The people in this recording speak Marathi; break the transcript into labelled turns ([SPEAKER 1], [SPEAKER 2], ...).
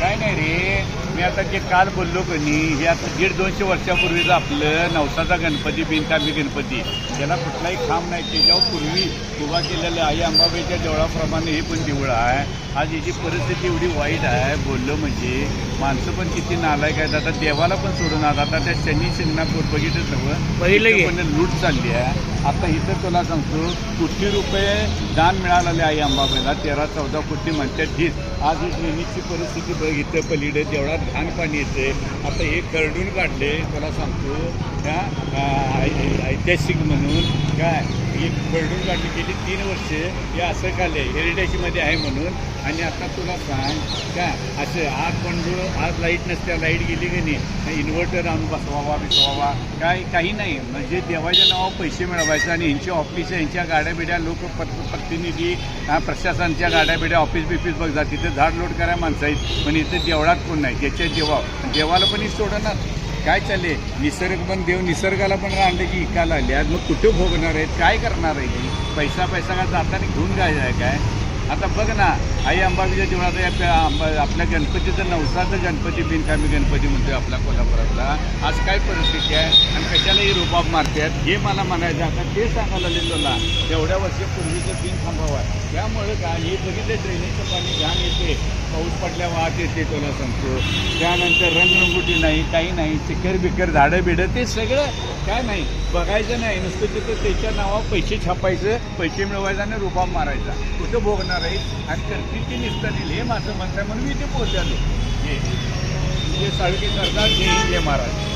[SPEAKER 1] काय नाही रे. मी आता जे काल बोललो की नाही हे आता दीड दोनशे वर्षापूर्वीच आपलं नवसाचा गणपती बिनकामी गणपती. त्याला कुठलाही खांब नाही. त्याच्यावर पूर्वी उभा केलेलं आई अंबाबाईच्या देवळाप्रमाणे हे पण देऊळ आहे. आज याची परिस्थिती एवढी वाईट आहे. बोललो म्हणजे माणसं पण किती नालायक आहेत. आता देवाला पण सोडून आता आता त्या शनी शिंगणापूर बघितच नव्हतं
[SPEAKER 2] पहिलं
[SPEAKER 1] लूट चालली आहे. आता इथं तुला सांगतो कोटी रुपये दान मिळालेले आहे अंबाबाईला तेरा चौदा कोटी म्हणतात हीच आज ही परिस्थिती बघ इथं पलीकडे जेवढा घाण पाणी येते आता हे करडून काढले तुला सांगतो त्या ऐ- ऐतिहासिक म्हणून काय? एक बर्डून काढली गेली तीन वर्षे हे असं काले हेरिटेजमध्ये आहे म्हणून. आणि आता तुला सांग का असं आज पंडू आज लाइट नसत्या लाइट गेली की नाही? इन्व्हर्टर आणून बसवावा बिसवावा? काय काही नाही. म्हणजे देवाच्या नावावर पैसे मिळवायचं आणि यांची ऑफिस यांच्या गाड्या बिड्या लोक प्रतिनिधी प्रशासनाच्या गाड्या बिड्या ऑफिस बिफिस बघतात. तिथे झाड लोड करा माणसं आहेत. पण इथे देवळात कोण नाही? ज्याच्या देवा देवाला पण ही सोडणार. काय चालले? निसर्ग पण देव निसर्गाला पण आणलं की इकायला आले आज मग कुठे भोगणार आहेत? काय करणार आहे की पैसा पैसा काय जाताना घेऊन जायचं आहे काय? आता बघ ना आई अंबाबाईच्या देवळात आपल्या अंबा आपल्या गणपतीचं नवसाचं गणपती बिनकामी गणपती म्हणतोय आपल्या कोल्हापुरातला. आज काय परिस्थिती आहे? कशालाही रुबाब मारतात हे मला म्हणायचं आता ते सांगायला लिहिलेला एवढ्या वर्षापूर्वीचं बिन थांबावं आहे. त्यामुळे काय हे बघितलं ड्रेनेजचं पाणी घाण येते. पाऊस पडल्या वाहत येते तुला सांगतो. त्यानंतर रंगरंगोटी नाही काही नाही चिकर बिकर झाडं बिडं ते सगळं काय नाही. बघायचं नाही. नुसतं तिथं त्याच्या नावावर पैसे छापायचं पैसे मिळवायचं आणि रुबाब मारायचा. कुठं भोगणार आहे? आणि करतील ती निसतं येईल हे माझं म्हणतं आहे. म्हणून मी ते पोहोचलो. हे जे साळकी करतात हे हिंद जय महाराज.